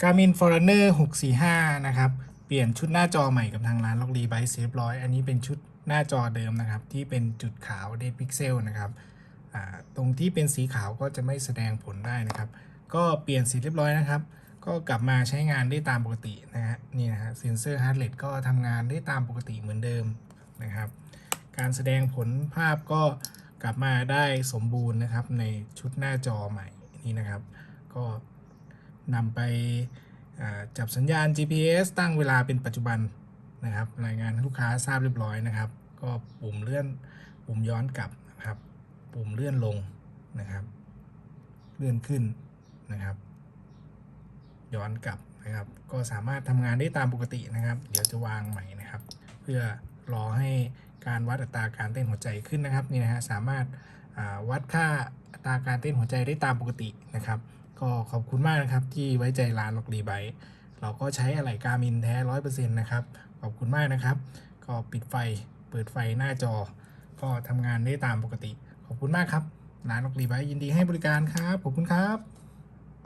Garmin Forerunner 645 นะครับ เปลี่ยนชุดหน้าจอใหม่กับทางร้านล็อกดีไบเรียบร้อยอันนี้เป็นชุดหน้าจอเดิมนะครับ ที่เป็นจุดขาวเดพิกเซลนะครับตรงที่เป็นสีขาวก็จะไม่แสดงผลได้นะครับ ก็เปลี่ยนสีเรียบร้อยนะครับ ก็กลับมาใช้งานได้ตามปกตินะฮะนี่นะฮะเซนเซอร์ฮาร์ดเรทก็ทำงานได้ตามปกติเหมือนเดิมนะครับ การแสดงผลภาพก็กลับมาได้สมบูรณ์นะครับในชุดหน้าจอใหม่นี้นะครับ ก็ นำไปจับสัญญาณ GPS ตั้งเวลาเป็นปัจจุบันนะครับ รายงานลูกค้าทราบเรียบร้อยนะครับ ก็ปุ่มเลื่อนปุ่มย้อนกลับนะครับ ปุ่มเลื่อนลงนะครับ เลื่อนขึ้นนะครับ ย้อนกลับนะครับ ก็สามารถทำงานได้ตามปกตินะครับ เดี๋ยวจะวางใหม่นะครับ เพื่อรอให้การวัดอัตราการเต้นหัวใจขึ้นนะครับนี่นะฮะสามารถาวัดค่าอัตราการเต้นหัวใจได้ตามปกตินะครับ ก็ขอบคุณมากนะครับที่ไว้ใจร้านล็อกรีไบเราก็ใช้อะไหล่การมินแท้ร้อยเปอร์เซ็นต์นะครับ ขอบคุณมากนะครับ ก็ปิดไฟเปิดไฟหน้าจอ ก็ทำงานได้ตามปกติ ขอบคุณมากครับร้านล็อกรีไบยินดีให้บริการครับขอบคุณครับ